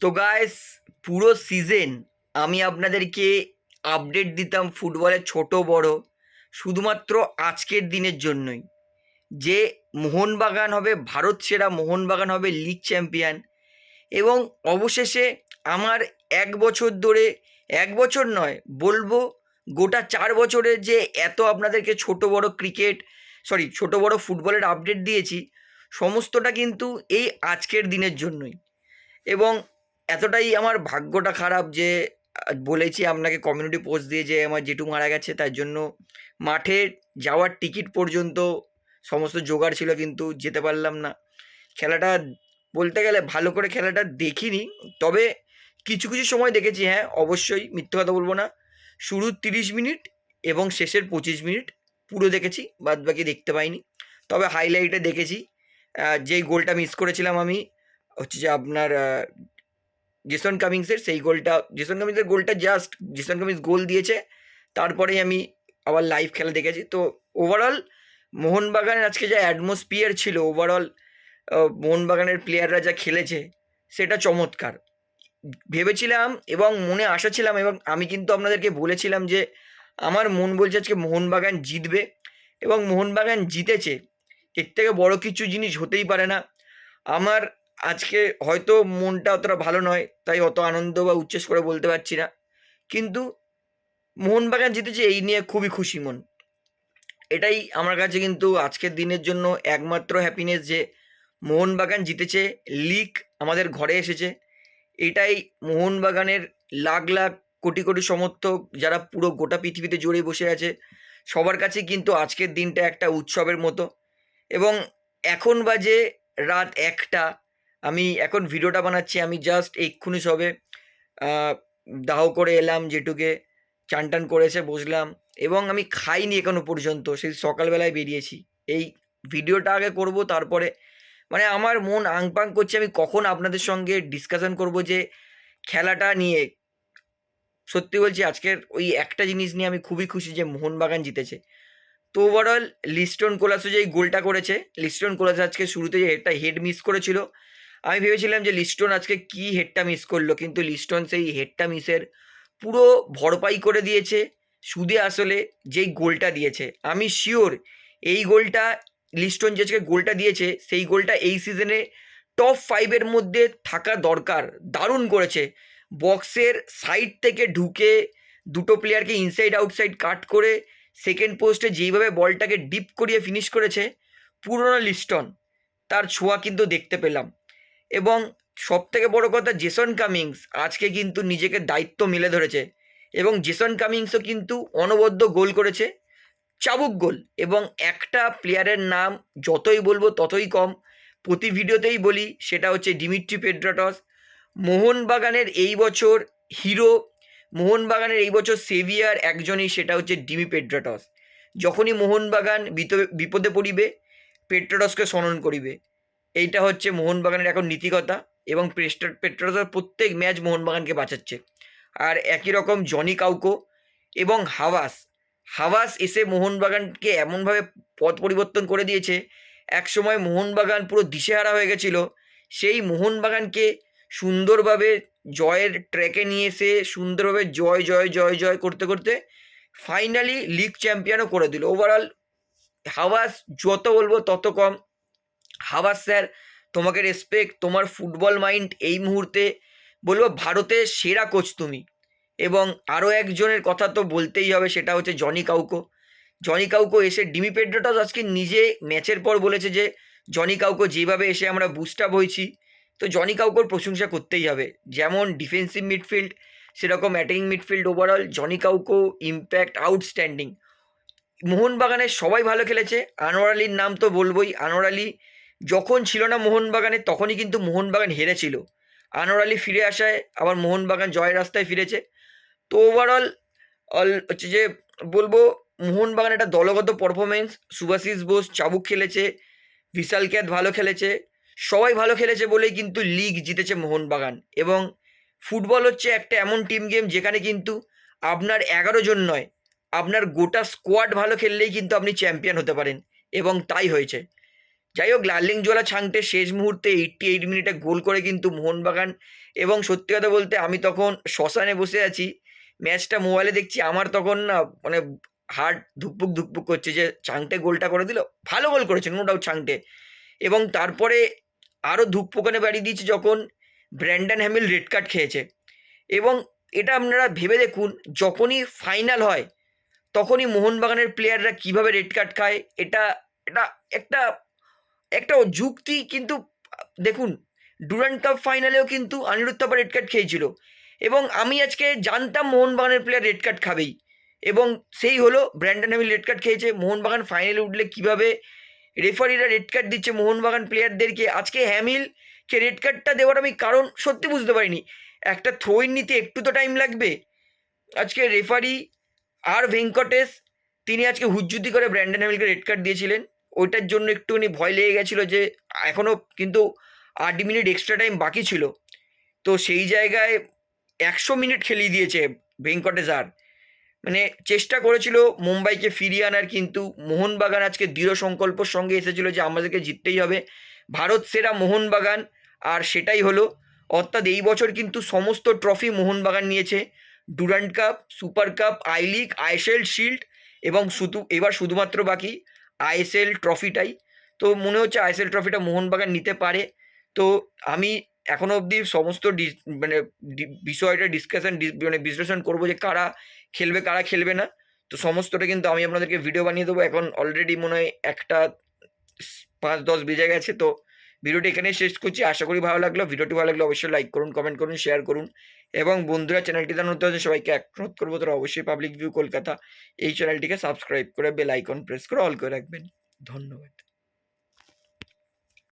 তো গাইস পুরো সিজন আমি আপনাদেরকে আপডেট দিতাম ফুটবলের ছোট বড়, শুধুমাত্র আজকের দিনের জন্যই। যে মোহনবাগান হবে, ভারত সেরা মোহনবাগান হবে লিগ চ্যাম্পিয়ন এবং অবশেষে আমার এক বছর ধরে, এক বছর নয়, বলব গোটা চার বছরে যে এত আপনাদেরকে ছোট বড় ক্রিকেট সরি ছোট বড় ফুটবলের আপডেট দিয়েছি, সমস্তটা কিন্তু এই আজকের দিনের জন্যই। এবং এতটাই আমার ভাগ্যটা খারাপ যে বলেছি আপনাকে কমিউনিটি পোস্ট দিয়ে যে আমার জেঠু মারা গেছে, তার জন্য মাঠে যাওয়ার টিকিট পর্যন্ত সমস্ত জোগাড় ছিল কিন্তু যেতে পারলাম না। খেলাটা বলতে গেলে ভালো করে খেলাটা দেখিনি, তবে কিছু কিছু সময় দেখেছি হ্যাঁ অবশ্যই মিথ্যে কথা বলব না। শুরুর তিরিশ মিনিট এবং শেষের পঁচিশ মিনিট পুরো দেখেছি বাদ বাকি দেখতে পাইনি। তবে হাইলাইটে দেখেছি যেই গোলটা মিস করেছিলাম আমি, হচ্ছে যে আপনার জেসন কামিংসের সেই গোলটা জেসন কামিংসের গোলটা জাস্ট জেসন কামিংস গোল দিয়েছে, তারপরেই আমি আবার লাইভ খেলা দেখেছি। তো ওভারঅল মোহনবাগানের আজকে যা অ্যাটমসফিয়ার ছিল ওভারঅল মোহনবাগানের প্লেয়াররা যা খেলেছে, সেটা চমৎকার। ভেবেছিলাম এবং মনে আশা ছিলাম এবং আমি কিন্তু আপনাদেরকে বলেছিলাম যে, আমার মন বলছে আজকে মোহনবাগান জিতবে এবং মোহনবাগান জিতেছে, এর থেকে বড় কিছু জিনিস হতেই পারে না। আমার আজকে হয়তো মনটা অতটা ভালো নয়, তাই অত আনন্দ বা উচ্ছ্বাস করে বলতে পারছি না। কিন্তু মোহনবাগান জিতেছে, এই নিয়ে খুবই খুশি মন। এটাই আমার কাছে কিন্তু আজকের দিনের জন্য একমাত্র হ্যাপিনেস যে মোহনবাগান জিতেছে লিগ আমাদের ঘরে এসেছে। এটাই মোহনবাগানের লাখ লাখ কোটি কোটি সমর্থক যারা পুরো গোটা পৃথিবীতে জড়িয়ে বসে আছে, সবার কাছে কিন্তু আজকের দিনটা একটা উৎসবের মতো। এবং এখন বাজে রাত একটা আমি এখন ভিডিওটা বানাচ্ছি, আমি জাস্ট এক্ষুনি সবে দাহ করে এলাম যেটুকে চান টান করেছে বসলাম এবং আমি খাইনি এখনও পর্যন্ত, সেই সকালবেলায় বেরিয়েছি। এই ভিডিওটা আগে করব, তারপরে মানে আমার মন আংপাং করছে, আমি কখন আপনাদের সঙ্গে ডিসকাশন করব যে খেলাটা নিয়ে। সত্যি বলছি, আজকের ওই একটা জিনিস নিয়ে আমি খুবই খুশি যে মোহনবাগান জিতেছে। তো ওভারঅল লিস্টন কোলাসো যে এই গোলটা করেছে। লিস্টন কোলাসো আজকে শুরুতে একটা হেড মিস করেছিল আমি ভেবেছিলাম যে লিস্টন আজকে কি হেডটা মিস করল, কিন্তু লিস্টন সেই হেডটা মিসের পুরো ভরপাই করে দিয়েছে, সুদে আসলে যেই গোলটা দিয়েছে। আমি শিওর এই গোলটা লিস্টন যে আজকে গোলটা দিয়েছে, সেই গোলটা এই সিজনে টপ ফাইভের মধ্যে থাকা দরকার। দারুণ করেছে। বক্সের সাইড থেকে ঢুকে দুটো প্লেয়ারকে ইনসাইড আউটসাইড কাট করে সেকেন্ড পোস্টে যেইভাবে বলটাকে ডিপ করিয়ে ফিনিশ করেছে, পুরনো লিস্টন তার ছোঁয়া কিন্তু দেখতে পেলাম। এবং সব থেকে বড় কথা জেসন কামিংস আজকে কিন্তু নিজেকে দায়িত্ব মেলে ধরেছে এবং জেসন কামিংসও কিন্তু অনবদ্য গোল করেছে, চাবুক গোল এবং একটা প্লেয়ারের নাম যতই বলব ততই কম। প্রতি ভিডিওতেই বলি, সেটা হচ্ছে ডিমিট্রি পেড্রাটস মোহনবাগানের এই বছর হিরো মোহনবাগানের এই বছর সেভিয়ার একজনই, সেটা হচ্ছে ডিমি পেড্রাটস যখনই মোহনবাগান বিপদে পড়িবে পেট্রাটসকে স্মরণ করিবে। এইটা হচ্ছে মোহনবাগানের এখন নীতিকতা এবং পেস্টার পেট্রাটস প্রত্যেক ম্যাচ মোহনবাগানকে বাঁচাচ্ছে। আর একই রকম জনি কাউকো এবং হাওয়াস। হাওয়াস এসে মোহনবাগানকে এমনভাবে পথ পরিবর্তন করে দিয়েছে, একসময় মোহনবাগান পুরো দিশেহারা হয়ে গেছিল, সেই মোহনবাগানকে সুন্দরভাবে জয়ের ট্র্যাকে নিয়ে এসে সুন্দরভাবে জয় জয় জয় জয় করতে করতে ফাইনালি লিগ চ্যাম্পিয়নও করে দিল। ওভারঅল হাওয়াস যত বলব তত কম। হাওয়াস স্যার, তোমাকে রেসপেক্ট তোমার ফুটবল মাইন্ড এই মুহূর্তে বলব ভারতের সেরা কোচ তুমি। এবং আরও একজনের কথা তো বলতেই হবে, সেটা হচ্ছে জনি কাউকো। জনি কাউকো এসে, ডিমি পেড্রোটাস আজকে নিজে ম্যাচের পর বলেছে যে, জনি কাউকো যেভাবে এসে আমরা বুস্ট আপ হয়েছি, তো জনি কাউকোর প্রশংসা করতেই হবে। যেমন ডিফেন্সিভ মিডফিল্ড সেরকম attacking midfield overall Johnny Kaukko impact outstanding মোহনবাগানের সবাই ভালো খেলেছে, আনোয়ার আলীর নাম তো বলবোই, আনোয়ার আলী যখন ছিল না মোহনবাগানে, তখনই কিন্তু মোহনবাগান হেরেছিল। আনোয়ার আলী ফিরে আসায় আবার মোহনবাগান জয়ের রাস্তায় ফিরেছে। তো ওভারঅল অল হচ্ছে যে বলব, মোহনবাগান একটা দলগত পারফরমেন্স সুভাশিস বোস চাবুক খেলেছে বিশাল ক্যাত ভালো খেলেছে। সবাই ভালো খেলেছে বলেই কিন্তু লিগ জিতেছে মোহনবাগান। এবং ফুটবল হচ্ছে একটা এমন টিম গেম যেখানে কিন্তু আপনার এগারো জন নয়, আপনার গোটা স্কোয়াড ভালো খেললেই কিন্তু আপনি চ্যাম্পিয়ন হতে পারেন। এবং তাই হয়েছে। যাই হোক লাল্লিংজোলা ছাংটে শেষ মুহূর্তে এইটটি এইট মিনিটে গোল করে কিন্তু মোহনবাগান এবং সত্যি কথা বলতে আমি তখন শ্মশানে বসে আছি। ম্যাচটা মোবাইলে দেখছি, আমার তখন না মানে হার্ট ধুকপুক ধুকপুক করছে যে ছাংটে গোলটা করে দিল। ভালো গোল করেছে নো ডাউট চাংটে এবং তারপরে আরও ধুকপুকানে বাড়িয়ে দিয়েছে যখন ব্র্যান্ডন হ্যামিল রেড কার্ড খেয়েছে। এবং এটা আপনারা ভেবে দেখুন, যখনই ফাইনাল হয়, তখনই মোহনবাগানের প্লেয়াররা কীভাবে রেড কার্ড খায়, এটা এটা একটা একটা যুক্তি কিন্তু, দেখুন, ডুরান্ড কাপ ফাইনালেও কিন্তু অনিরুদ্ধ থাপা রেড কার্ড খেয়েছিল। এবং আমি আজকে জানতাম মোহনবাগানের প্লেয়ার রেড কার্ড খাবেই। এবং সেই হলো, ব্র্যান্ডন হ্যামিল রেড কার্ড খেয়েছে। মোহনবাগান ফাইনালে উঠলে কীভাবে রেফারিরা রেড কার্ড দিচ্ছে মোহনবাগান প্লেয়ারদেরকে আজকে হ্যামিলকে রেড কার্ডটা দেওয়ার আমি কারণ সত্যি বুঝতে পারিনি। একটা থ্রোইন নিতে একটু তো টাইম লাগবে। আজকে রেফারি আর ভেঙ্কটেশ, তিনি আজকে হুজ্জুতি করে ব্র্যান্ডন হ্যামিলকে রেড কার্ড দিয়েছিলেন। ওইটার জন্য একটুখানি ভয় লেগে গেছিল যে এখনও কিন্তু আট মিনিট এক্সট্রা টাইম বাকি ছিল। তো সেই জায়গায় একশো মিনিট খেলিয়ে দিয়েছে ভেঙ্কটেশ আর। মানে চেষ্টা করেছিল মুম্বাইকে ফিরিয়ে আনার, কিন্তু মোহনবাগান আজকে দৃঢ় সংকল্পর সঙ্গে এসেছিল যে আমাদেরকে জিততেই হবে। ভারত সেরা মোহনবাগান, আর সেটাই হলো, অর্থাৎ এই বছর কিন্তু সমস্ত ট্রফি মোহনবাগান নিয়েছে। Durand cup super cup I league আইসেল shield এবং শুধু, এবার শুধুমাত্র বাকি। আইএসএল ট্রফিটাই। তো মনে হচ্ছে আইএসএল ট্রফিটা মোহনবাগান নিতে পারে। তো আমি এখনও অবধি সমস্ত মানে বিষয়টা ডিসকাশন মানে বিশ্লেষণ করব যে কারা খেলবে কারা খেলবে না। তো সমস্তটা কিন্তু আমি আপনাদেরকে ভিডিও বানিয়ে দেবো। এখন অলরেডি মনে হয় একটা পাঁচ দশ বেজে গেছে, তো ভিডিওটি এখানেই শেষ করছি। আশা করি ভালো লাগল। ভিডিওটি ভালো লাগলে অবশ্যই লাইক করুন কমেন্ট করুন শেয়ার করুন। এবং বন্ধুরা চ্যানেলটি তার নতুন আছে, সবাইকে অনুরোধ করব। তারা অবশ্যই পাবলিক ভিউ কলকাতা এই চ্যানেলটিকে সাবস্ক্রাইব করে বেল আইকন প্রেস করে অল করে রাখবেন। ধন্যবাদ।